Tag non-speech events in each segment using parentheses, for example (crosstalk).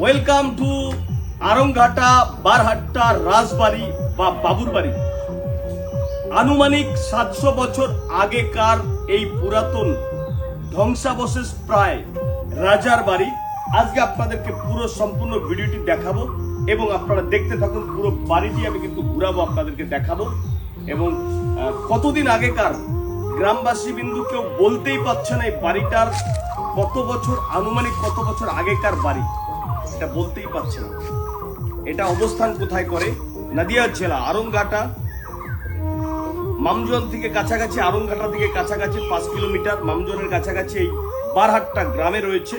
Welcome to Aranghata Barhatta রাজবাড়ি বা বাবুর বাড়ি আনুমানিক সাতশো বছর আগেকার এই পুরাতন ধ্বংসাবশেষ প্রায় রাজার বাড়ি। আজকে আপনাদেরকে পুরো সম্পূর্ণ ভিডিওটি দেখাবো এবং আপনারা দেখতে থাকুন, পুরো বাড়িটি আমি কিন্তু ঘুরাবো, আপনাদেরকে দেখাবো। এবং কতদিন আগেকার গ্রামবাসী বিন্দু কেউ বলতেই পারছে না এই বাড়িটার কত বছর, আনুমানিক কত বছর আগেকার বাড়ি। এটা বলতেই পারছে না। এটা অবস্থান কোথায় করে? নদিয়া জেলা, আরংঘাটা। মামজন থেকে কাছাকাছি, আরংঘাটা থেকে কাছাকাছি পাঁচ কিলোমিটার। মামজনের কাছাকাছি এই বারহাট্টা গ্রামে রয়েছে।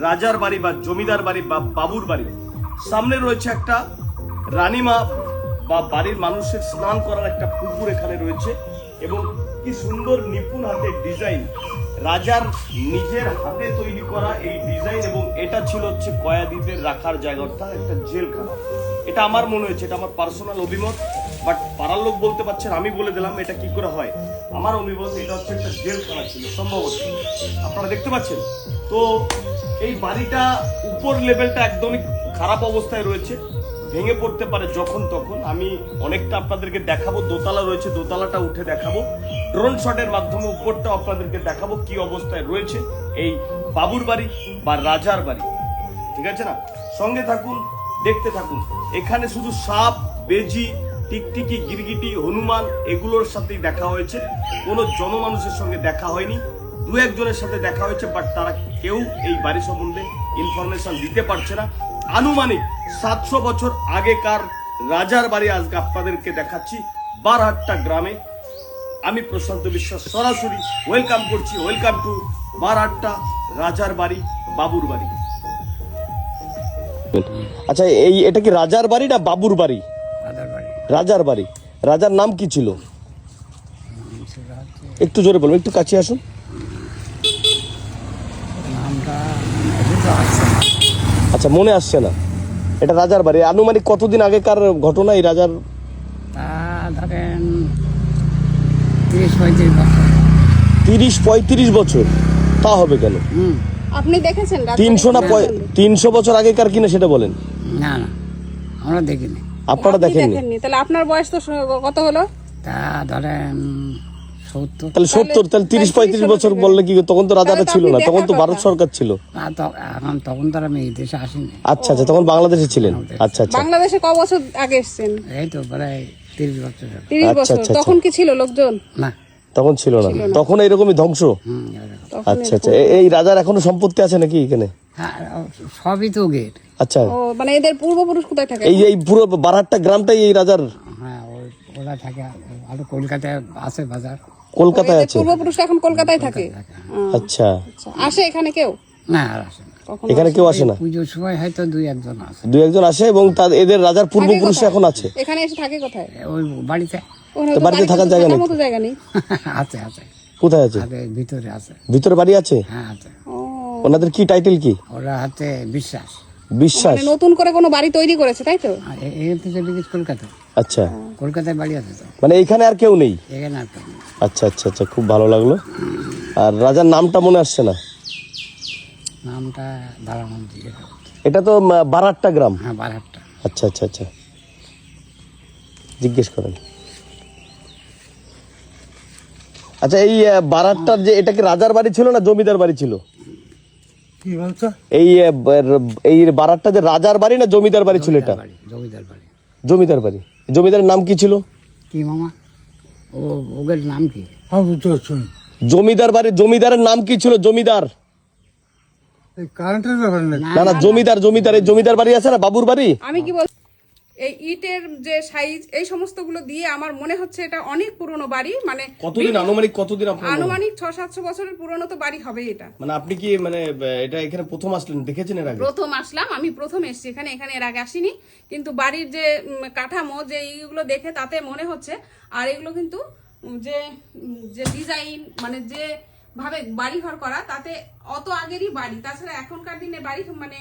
রাজার বাড়ি বা জমিদার বাড়ি বা বাবুর বাড়ি। সামনে রয়েছে একটা রানীমা বা বাড়ির মানুষের স্নান করার একটা পুকুর এখানে রয়েছে। এবং কি সুন্দর নিপুণ হাতের ডিজাইন রাজার নিজের হাতে তৈরি করা এই ডিজাইন এবং এটা ছিল হচ্ছে কয়াদিদের রাখার জায়গা, অর্থাৎ একটা জেলখানা। এটা আমার মনে হয়েছে, এটা আমার পার্সোনাল অভিমত বাট পাড়ার লোক বলতে পারছেন, আমি বলে দিলাম এটা কি করে হয়। আমার অভিমত এটা হচ্ছে একটা জেলখানা ছিল, সম্ভবত। আপনারা দেখতে পাচ্ছেন? তো এই বাড়িটা উপর লেভেলটা একদমই খারাপ অবস্থায় রয়েছে। ভেঙে পড়তে পারে যখন তখন। আমি অনেকটা আপনাদেরকে দেখাবো। দোতলা রয়েছে, দোতলাটা উঠে দেখাবো। ড্রোন শটের মাধ্যমে উপরটা আপনাদেরকে দেখাবো কি অবস্থায় রয়েছে এই বাবুর বাড়ি বা রাজার বাড়ি। ঠিক আছে না? সঙ্গে থাকুন, দেখতে থাকুন। এখানে শুধু সাপ, বেজি, টিকটিকি, গিরগিটি, হনুমান, এগুলোর সাথেই দেখা হয়েছে। কোনো জনমানুষের সঙ্গে দেখা হয়নি। দু একজনের সাথে দেখা হয়েছে, বাট তারা কেউ এই বাড়ি সম্বন্ধে ইনফরমেশন দিতে পারছে না। আনুমানিক সাতশো বছর আগেকার রাজার বাড়ি আজকে আপনাদেরকে দেখাচ্ছি বারহাট্টা গ্রামে। আমি প্রশান্ত বিশ্বাস সরাসরি ওয়েলকাম করছি ওয়েলকাম টু বারহাট্টা রাজার বাড়ি বাবুর বাড়ি। আচ্ছা এই এটা কি রাজার বাড়ি না বাবুর বাড়ি? রাজার বাড়ি। রাজার নাম কি ছিল? একটু জোরে বলুন একটু কাছে আসুন। আচ্ছা মনে আসছে না। এটা রাজার বাড়ি। আনুমানিক কতদিন আগেকার ঘটনা এই রাজার? ধরেন তিরিশ পঁয়ত্রিশ বছর। তিরিশ পঁয়ত্রিশ বছর। তা হবে কেন? হুম। আপনি দেখেছেন তিনশো না পঁয়- তিনশো বছর আগেকার কিনা সেটা বলেন। না না আমরা দেখিনি। আপনারা আপনি দেখেননি? তাহলে আপনার বয়স তো কত হলো? তা ধরেন তাহলে সত্তর তাহলে তিরিশ পঁয়ত্রিশ বছর বললে কি তখন তো রাজারা ছিল না তখন তো ভারত সরকার ছিল। এখন তখন তো আমি এই দেশে আসিনি। আচ্ছা আচ্ছা তখন বাংলাদেশে ছিলেন। আচ্ছা আচ্ছা। বাংলাদেশে ক বছর আগে এসেছেন? এই তো প্রায় তিরিশ বছর তিরিশ আচ্ছা, বছর। আচ্ছা, তখন কি ছিল লোকজন? না। তখন ছিল না। তখন এরকমই ধ্বংস? আচ্ছা আচ্ছা। এই রাজার এখনও সম্পত্তি আছে নাকি এখানে? হ্যাঁ সবই তো গেট আচ্ছা। মানে এদের পূর্বপুরুষ কোথায় থাকে? এই এই পুরো বারহাট্টা গ্রামটাই এই রাজার? হ্যাঁ ওরা থাকে আর কলকাতায় আছে বাজার। কলকাতায় আছে পূর্বপুরুষ এখন কলকাতায় থাকে আচ্ছা আচ্ছা। আসে এখানে কেউ না আসে এখানে কেউ আসে না পুজোর সময় হয়তো দুই একজন আছে দু একজন আসে এবং তার এদের রাজার পূর্বপুরুষ এখন আছে এখানে এসে থাকে কোথায় ওই বাড়িতে বাড়িতে থাকার জায়গা নেই? মতো জায়গা নেই আছে আছে কোথায় আছে ভিতরে আছে ভিতরে বাড়ি আছে হ্যাঁ আছে ওনাদের কি টাইটেল কি ওরা হাতে বিশ্বাস বিশ্বাস মানে নতুন করে কোনো বাড়ি তৈরি করেছে তাই তো কলকাতা আচ্ছা কলকাতায় বাড়ি আছে তো মানে এখানে আর কেউ নেই এখানে আর কেউ নেই। আচ্ছা আচ্ছা আচ্ছা খুব ভালো লাগল। আর রাজার নামটা মনে আসছে না? নামটা এটা তো বারাট্টা গ্রাম। হ্যাঁ বারহাট্টা আচ্ছা আচ্ছা আচ্ছা। জিজ্ঞেস করেন। আচ্ছা এই বারাট্টার যে এটা কি রাজার বাড়ি ছিল না জমিদার বাড়ি ছিল? কি বলছো? এই এই বারাট্টা যে রাজার বাড়ি না জমিদার বাড়ি ছিল এটা? জমিদার বাড়ি। জমিদার বাড়ি। জমিদারের নাম কি ছিল? কি মামা? ও ওদের নাম কি? জমিদার বাড়ির জমিদারের নাম কি ছিল? জমিদার। কারেন্টের ব্যাপার না না না জমিদার জমিদার এই জমিদার বাড়ি আছে না বাবুর বাড়ি? আমি কি বল এই ইটের যে সাইজ এই সমস্তগুলো দিয়ে আমার মনে হচ্ছে এটা অনেক পুরনো বাড়ি। মানে কতদিন? আনুমানিক কতদিন আপনার আনুমানিক ছ সাতশো বছরের পুরনো তো বাড়ি হবে এটা। মানে আপনি কি মানে এটা এখানে প্রথম আসলেন? দেখেছেন এর আগে? প্রথম আসলাম আমি প্রথম এসেছি এখানে এখানে এর আগে আসিনি। কিন্তু বাড়ির যে কাঠামো যে এইগুলো দেখে তাতে মনে হচ্ছে। আর এগুলো কিন্তু যে যে ডিজাইন মানে যে ভাবে বাড়ি ঘর করা তাতে অত আগেরই বাড়ি। তাছাড়া এখনকার দিনে বাড়ি মানে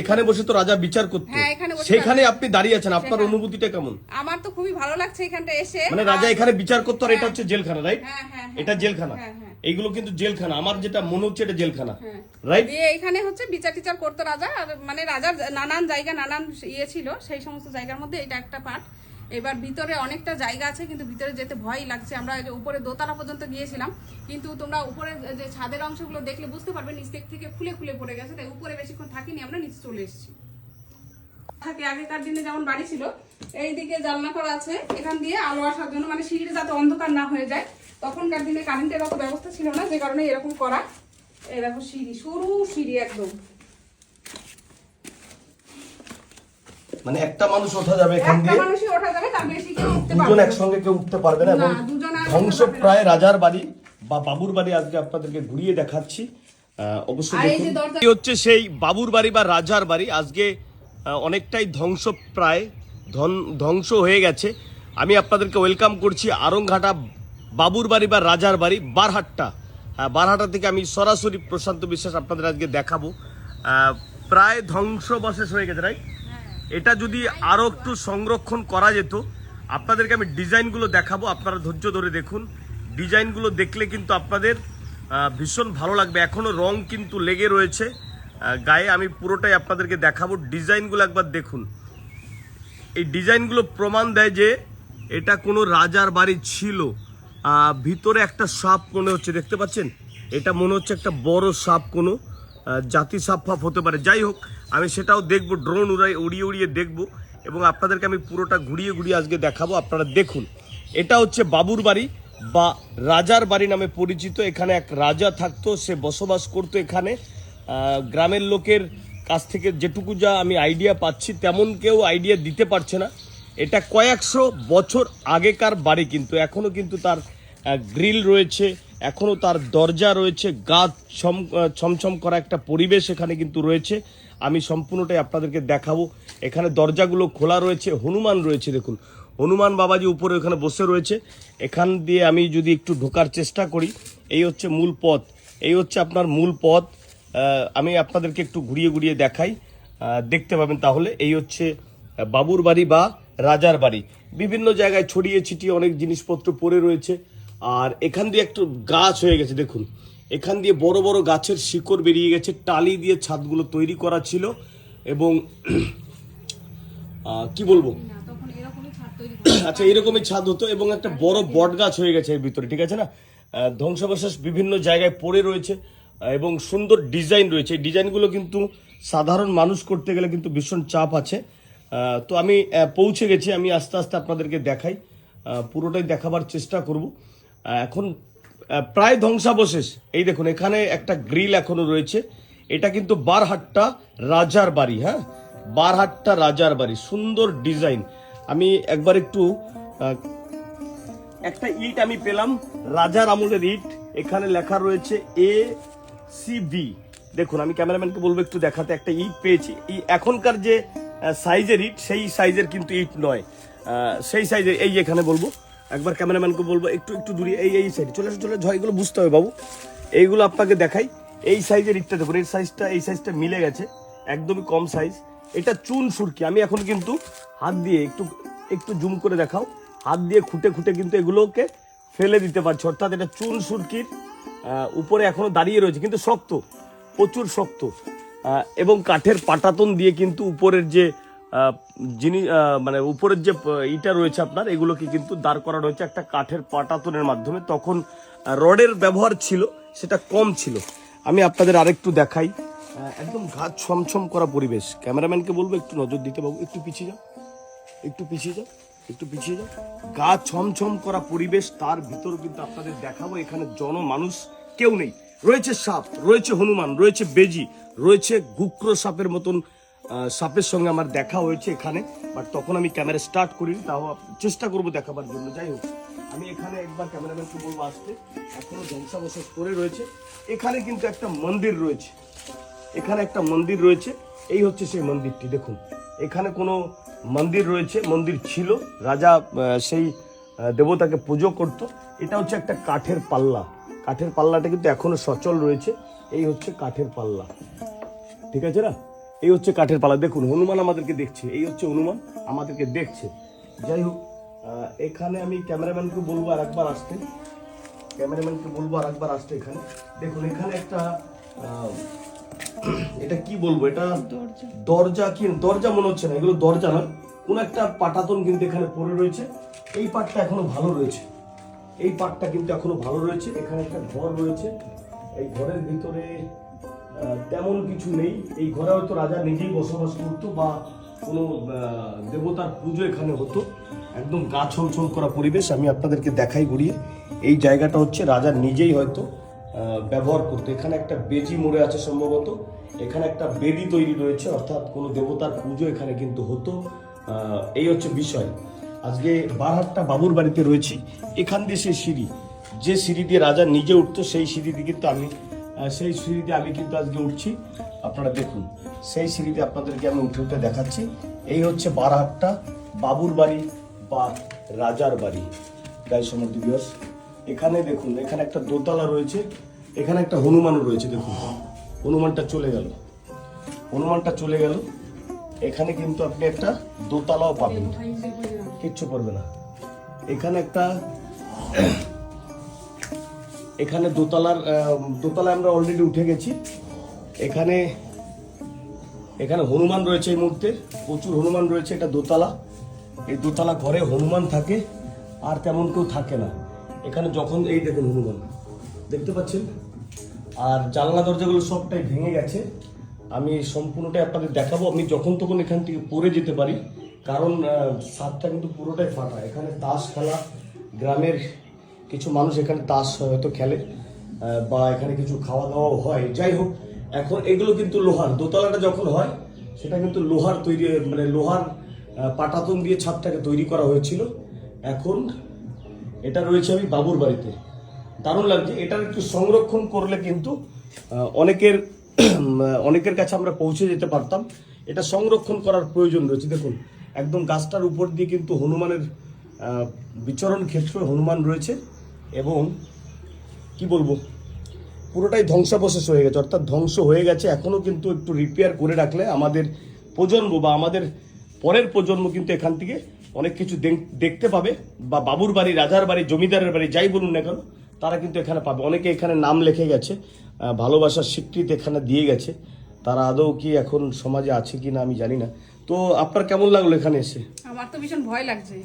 এখানে বসে তো রাজা বিচার করতো। হ্যাঁ, সেখানে আপনি দাঁড়িয়ে আছেন আপনার অনুভূতিটা কেমন? আমার তো খুবই ভালো লাগছে এখানটা এসে। মানে রাজা এখানে বিচার করতো আর এটা হচ্ছে জেলখানা রাইট হ্যাঁ হ্যাঁ হ্যাঁ। এটা জেলখানা। হ্যাঁ, হ্যাঁ। এইগুলো কিন্তু জেলখানা। আমার যেটা মনে হচ্ছে এটা জেলখানা হ্যাঁ। রাইট এখানে হচ্ছে বিচার টিচার করতো রাজা। আর মানে রাজার নানান জায়গা নানান ইয়ে ছিল সেই সমস্ত জায়গার মধ্যে এটা একটা পার্ট এবার ভিতরে অনেকটা জায়গা আছে, কিন্তু ভিতরে যেতে ভয় লাগছে। আমরা উপরে দোতলা পর্যন্ত গিয়েছিলাম, কিন্তু তোমরা উপরে যে ছাদের অংশগুলো দেখলে বুঝতে পারবে, নিচ থেকে খুলে খুলে পড়ে গেছে, তাই উপরে বেশিক্ষণ থাকিনি, আমরা নিচে চলে এসেছি। থাকে আগেকার দিনে যেমন বাড়ি ছিল, এইদিকে জানলা করা আছে, এখান দিয়ে আলো আসার জন্য মানে সিঁড়িটা যাতে অন্ধকার না হয়ে যায়। তখনকার দিনে কারেন্টের অত ব্যবস্থা ছিল না, যে কারণে এরকম করা। এই দেখো সিঁড়ি, সরু সিঁড়ি একদম। মানে একটা মানুষ ওঠা যাবে এখান দিয়ে মানুষই ওঠা যাবে তার বেশি কেউ উঠতে দুজন। একসঙ্গে কেউ উঠতে পারবে না এবং ধ্বংস। প্রায় রাজার বাড়ি বা বাবুর বাড়ি আজকে আপনাদেরকে ঘুরিয়ে দেখাচ্ছি। অবশ্যই দেখুন হচ্ছে সেই বাবুর বাড়ি বা রাজার বাড়ি। আজকে অনেকটাই ধ্বংস প্রায় ধ্বংস হয়ে গেছে। আমি আপনাদেরকে ওয়েলকাম করছি আরংঘাটা বাবুর বাড়ি বা রাজার বাড়ি বারহাট্টা। আহ, বারহাট্টা থেকে আমি সরাসরি প্রশান্ত বিশ্বাস আপনাদের আজকে দেখাবো। প্রায় ধ্বংসবশেষ হয়ে গেছে রাইট এটা যদি আরও একটু সংরক্ষণ করা যেত, আপনাদেরকে আমি ডিজাইনগুলো দেখাবো, আপনারা ধৈর্য ধরে দেখুন। ডিজাইনগুলো দেখলে কিন্তু আপনাদের ভীষণ ভালো লাগবে। এখনও রং কিন্তু লেগে রয়েছে। গায়ে আমি পুরোটাই আপনাদেরকে দেখাবো। ডিজাইনগুলো একবার দেখুন। এই ডিজাইনগুলো প্রমাণ দেয় যে এটা কোনো রাজার বাড়ি ছিল। ভিতরে একটা সাপ মনে হচ্ছে, দেখতে পাচ্ছেন? এটা মনে হচ্ছে একটা বড় সাপ কোনো জাতি সাপ ফাপ হতে পারে। যাই হোক আমি সেটাও দেখব ড্রোন উড়াই, উড়িয়ে উড়িয়ে দেখব এবং আপনাদেরকে আমি পুরোটা ঘুরিয়ে ঘুরিয়ে আজকে দেখাবো, আপনারা দেখুন। এটা হচ্ছে বাবুর বাড়ি বা রাজার বাড়ি নামে পরিচিত, এখানে এক রাজা থাকতো, সে বসবাস করতো এখানে। গ্রামের লোকের কাছ থেকে যেটুকু যা আমি আইডিয়া পাচ্ছি, তেমন কেউ আইডিয়া দিতে পারছে না। এটা কয়েকশো বছর আগেকার বাড়ি কিন্তু এখনও কিন্তু তার গ্রিল রয়েছে এখনও তার দরজা রয়েছে গাছ ছম ছমছম করা একটা পরিবেশ এখানে কিন্তু রয়েছে। আমি সম্পূর্ণটাই আপনাদেরকে দেখাবো। এখানে দরজাগুলো খোলা রয়েছে, হনুমান রয়েছে দেখুন। হনুমান বাবাজি উপরে ওখানে বসে রয়েছে। এখান দিয়ে আমি যদি একটু ঢোকার চেষ্টা করি, এই হচ্ছে মূল পথ। এই হচ্ছে আপনার মূল পথ। আমি আপনাদেরকে একটু ঘুরিয়ে ঘুরিয়ে দেখাই। দেখতে পাবেন তাহলে, এই হচ্ছে বাবুর বাড়ি বা রাজার বাড়ি। বিভিন্ন জায়গায় ছড়িয়ে ছিটিয়ে অনেক জিনিসপত্র পড়ে রয়েছে। আর এখান দিয়ে একটু গাছ হয়ে গেছে দেখুন। এখান দিয়ে বড় বড় গাছের শিকড় বেরিয়ে গেছে টালি দিয়ে ছাদগুলো তৈরি করা ছিল এবং কি বলব? (coughs) আচ্ছা এরকমই ছাদ হতো এবং একটা বড় বট গাছ হয়ে গেছে এর ভিতরে ঠিক আছে না? ধ্বংসাবশেষ বিভিন্ন জায়গায় পড়ে রয়েছে এবং সুন্দর ডিজাইন রয়েছে। এই ডিজাইনগুলো কিন্তু সাধারণ মানুষ করতে গেলে কিন্তু ভীষণ চাপ আছে। তো আমি পৌঁছে গেছি আমি আস্তে আস্তে আপনাদেরকে দেখাই। পুরোটাই দেখাবার চেষ্টা করব। এখন প্রায় ধ্বংসাবশেষ। এই দেখুন, এখানে একটা গ্রিল এখনও রয়েছে। এটা কিন্তু বারহাট্টা রাজার বাড়ি হ্যাঁ? বারহাট্টা রাজার বাড়ি, সুন্দর ডিজাইন। আমি একবার একটু একটা ইট আমি পেলাম, রাজার আমলের ইট। এখানে লেখা রয়েছে এ সি বি। দেখুন, আমি ক্যামেরাম্যানকে বলব একটু দেখাতে, একটা ইট পেয়েছি। এখনকার যে সাইজের ইট, সেই সাইজের কিন্তু ইট নয়। সেই সাইজের, এই এখানে বলব। একবার ক্যামেরাম্যানকে বলব একটু একটু দূরে এই এই সাইড চলে আসো চলে আসো, এগুলো বুঝতে হবে বাবু। এইগুলো আপনাকে দেখাই। এই সাইজের ইটটা দেখুন এই সাইজটা এই সাইজটা মিলে গেছে। একদমই কম সাইজ এটা চুন সুরকি। আমি এখন কিন্তু হাত দিয়ে একটু একটু জুম করে দেখাও। হাত দিয়ে খুঁটে খুঁটে কিন্তু এগুলোকে ফেলে দিতে পারছি। অর্থাৎ এটা চুন সুরকির উপরে এখনও দাঁড়িয়ে রয়েছে কিন্তু শক্ত প্রচুর শক্ত। এবং কাঠের পাটাতন দিয়ে কিন্তু উপরের যে জিনিস মানে উপরের যে ইটা রয়েছে আপনার, এগুলোকে কিন্তু দাঁড় করা রয়েছে একটা কাঠের পাটাতনের মাধ্যমে। তখন রডের ব্যবহার ছিল, সেটা কম ছিল। আমি আপনাদের আরেকটু দেখাই। একদম ঘাট ছমছম করা পরিবেশ। ক্যামেরাম্যানকে বলব, একটু নজর দিতে বাবু, একটু পিছিয়ে যাও। একটু পিছিয়ে যাও, একটু পিছিয়ে যাও। গা ছমছম করা পরিবেশ, তার ভিতর কিন্তু আপনাদের দেখাবো, এখানে জন মানুষ কেউ নেই। রয়েছে সাপ, রয়েছে হনুমান, রয়েছে বেজি, রয়েছে গুক্র সাপের মতন সাপের সঙ্গে আমার দেখা হয়েছে এখানে বাট তখন আমি ক্যামেরা স্টার্ট করিনি, তাও চেষ্টা করব দেখাবার জন্য। যাই হোক, আমি এখানে একবার ক্যামেরাম্যানকে বলব আসতে, এখনও ধ্বংসাবশেষ করে রয়েছে। এখানে কিন্তু একটা মন্দির রয়েছে। এখানে একটা মন্দির রয়েছে। এই হচ্ছে সেই মন্দিরটি, দেখুন। এখানে কোনো মন্দির রয়েছে, মন্দির ছিল। রাজা সেই দেবতাকে পুজো করত। এটা হচ্ছে একটা কাঠের পাল্লা। কাঠের পাল্লাটা কিন্তু এখনও সচল রয়েছে। এই হচ্ছে কাঠের পাল্লা। ঠিক আছে না? এই হচ্ছে কাঠের পালা। দেখুন হনুমান আমাদেরকে দেখছে। এই হচ্ছে হনুমান আমাদেরকে দেখছে। যাই হোক এখানে আমি ক্যামেরাম্যানকে বলব আর একবার আসতে। ক্যামেরাম্যানকে বলব আর একবার আসতে এখানে। দেখুন এখানে একটা এটা কি বলব? এটা দরজা। কি? দরজা মনে হচ্ছে না। এগুলো দরজা না কোন একটা পাটাতন কিন্তু এখানে পড়ে রয়েছে। এই পাটটা এখনও ভালো রয়েছে। এই পাটটা কিন্তু এখনও ভালো রয়েছে। এখানে একটা ঘর রয়েছে। এই ঘরের ভিতরে তেমন কিছু নেই। এই ঘরে হয়তো রাজা নিজেই বসবাস করতো বা কোনো দেবতার পুজো এখানে হতো। একদম গা ছমছম করা পরিবেশ আমি আপনাদেরকে দেখাই ঘুরিয়ে। এই জায়গাটা হচ্ছে রাজা নিজেই হয়তো ব্যবহার করতো। এখানে একটা বেজি মরে আছে সম্ভবত। এখানে একটা বেদি তৈরি রয়েছে, অর্থাৎ কোনো দেবতার পুজো এখানে কিন্তু হতো। এই হচ্ছে বিষয়। আজকে বারহাট্টা বাবুর বাড়িতে রয়েছি। এখান দিয়ে সেই সিঁড়ি। যে সিঁড়ি দিয়ে রাজা নিজে উঠতো, সেই সিঁড়ি দিয়ে কিন্তু আমি সেই সিঁড়ি দিয়ে আমি কিন্তু আজকে উঠছি। আপনারা দেখুন, সেই সিঁড়িতে আপনাদেরকে আমি উঠে উঠে দেখাচ্ছি। এই হচ্ছে বারাহাটটা বাবুর বাড়ি বা রাজার বাড়ি। গাই সমর্থ দিবস এখানে দেখুন, এখানে একটা দোতলা রয়েছে, এখানে একটা হনুমানও রয়েছে, দেখুন। হনুমানটা চলে গেল। হনুমানটা চলে গেল। এখানে কিন্তু আপনি একটা দোতলাও পাবেন। কিচ্ছু করবে না। এখানে একটা এখানে দোতলার দোতলায় আমরা অলরেডি উঠে গেছি। এখানে এখানে হনুমান রয়েছে এই মুহূর্তে। প্রচুর হনুমান রয়েছে, এটা দোতলা। এই দোতলা ঘরে হনুমান থাকে, আর তেমন কেউ থাকে না। এখানে যখন, এই দেখুন হনুমান, দেখতে পাচ্ছেন? আর জানলা দরজাগুলো সবটাই ভেঙে গেছে। আমি সম্পূর্ণটাই আপনাদের দেখাবো। আমি যখন তখন এখান থেকে পড়ে যেতে পারি। কারণ ছাদটা কিন্তু পুরোটাই ফাটা এখানে তাস খেলা, গ্রামের কিছু মানুষ এখানে তাস হয়তো খেলে বা এখানে কিছু খাওয়া দাওয়াও হয়। যাই হোক, এখন এগুলো কিন্তু লোহার। দোতলাটা যখন হয়, সেটা কিন্তু লোহার তৈরি মানে লোহার পাটাতন দিয়ে ছাদটাকে তৈরি করা হয়েছিল। এখন এটা রয়েছে আমি বাবুর বাড়িতে। দারুণ লাগছে। এটার একটু সংরক্ষণ করলে কিন্তু অনেকের (clears throat) অনেকের কাছে আমরা পৌঁছে যেতে পারতাম। এটা সংরক্ষণ করার প্রয়োজন রয়েছে। দেখুন, একদম গাছটার উপর দিয়ে কিন্তু হনুমানের বিচরণ ক্ষেত্র হনুমান রয়েছে। এবং কি বলব, পুরোটাই ধ্বংসাবশেষ হয়ে গেছে, অর্থাৎ ধ্বংস হয়ে গেছে। এখনও কিন্তু একটু রিপেয়ার করে রাখলে আমাদের প্রজন্ম বা আমাদের পরের প্রজন্ম কিন্তু এখান থেকে অনেক কিছু দেখতে পাবে। বা বাবুর বাড়ি, রাজার বাড়ি, জমিদারের বাড়ি, যাই বলুন না কেন, তারা কিন্তু এখানে পাবে। অনেকে এখানে নাম লেখে গেছে ভালোবাসার স্বীকৃতি এখানে দিয়ে গেছে। তারা আদৌ কি এখন সমাজে আছে কি না আমি জানি না। তো আপনার কেমন লাগল এখানে এসে? আমার তো ভীষণ ভয় লাগছে।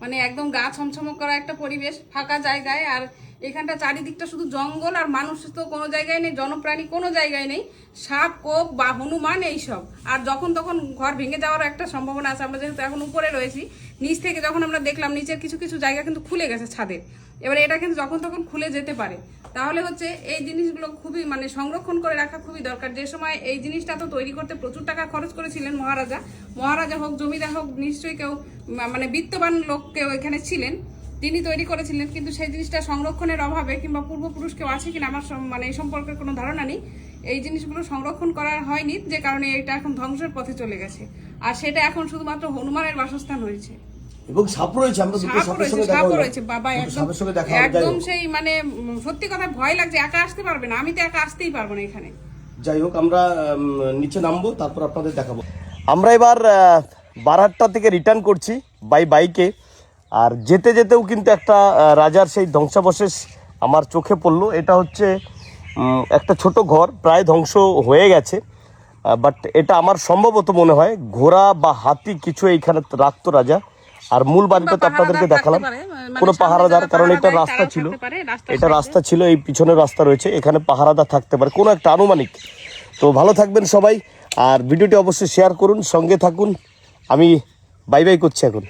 মানে একদম গা ছমছম করা একটা পরিবেশ, ফাঁকা জায়গায়, আর এখানটা চারিদিকটা শুধু জঙ্গল আর মানুষ তো কোনো জায়গায় নেই, জনপ্রাণী কোনো জায়গায় নেই, সাপ, কোপ বা হনুমান এইসব। আর যখন তখন ঘর ভেঙে যাওয়ার একটা সম্ভাবনা আছে, আমরা যেহেতু এখন উপরে রয়েছি, নিচ থেকে যখন আমরা দেখলাম, নিচের কিছু কিছু জায়গা কিন্তু খুলে গেছে ছাদের এবার এটা কিন্তু যখন তখন খুলে যেতে পারে। তাহলে হচ্ছে এই জিনিসগুলো খুবই মানে সংরক্ষণ করে রাখা খুবই দরকার। যে সময় এই জিনিসটা তো তৈরি করতে প্রচুর টাকা খরচ করেছিলেন মহারাজা। মহারাজা হোক, জমিদার হোক, নিশ্চয়ই কেউ মানে বিত্তবান লোক কেউ এখানে ছিলেন, তিনি তৈরি করেছিলেন, কিন্তু সেই জিনিসটা সংরক্ষণের অভাবে কিংবা পূর্বপুরুষ কেউ আছে কিনা আমার মানে এই সম্পর্কে কোনো ধারণা নেই। এই জিনিসগুলো সংরক্ষণ করা হয়নি, যে কারণে এটা এখন ধ্বংসের পথে চলে গেছে। আর সেটা এখন শুধুমাত্র হনুমানের বাসস্থান হয়েছে। এবং সাপ রয়েছে আমরা দুটো সাপের সঙ্গে দেখা রয়েছে বাবা একদম সাপের সঙ্গে দেখা একদম। সেই মানে সত্যি কথা ভয় লাগছে একা আসতে পারবে না আমি তো একা আসতেই পারব না এখানে। যাই হোক আমরা নিচে নামবো তারপর আপনাদের দেখাবো। আমরা এবার বারহাট্টা থেকে রিটার্ন করছি বাই বাইকে আর যেতে যেতেও কিন্তু একটা রাজার সেই ধ্বংসাবশেষ আমার চোখে পড়ল। এটা হচ্ছে একটা ছোট ঘর প্রায় ধ্বংস হয়ে গেছে। বাট এটা আমার সম্ভবত মনে হয় ঘোড়া বা হাতি কিছু এইখানে রাখতো রাজা। আর মূল বাড়িটা তো আপনাদেরকে দেখালাম। মানে কোনো পাহারাদার কারণ এটা রাস্তা ছিল। এটা রাস্তা ছিল এই পিছনের রাস্তা রয়েছে এখানে পাহারাদার থাকতে পারে কোনো একটা আনুমানিক। তো ভালো থাকবেন সবাই আর ভিডিওটি অবশ্যই শেয়ার করুন সঙ্গে থাকুন। আমি বাই বাই করছি এখন।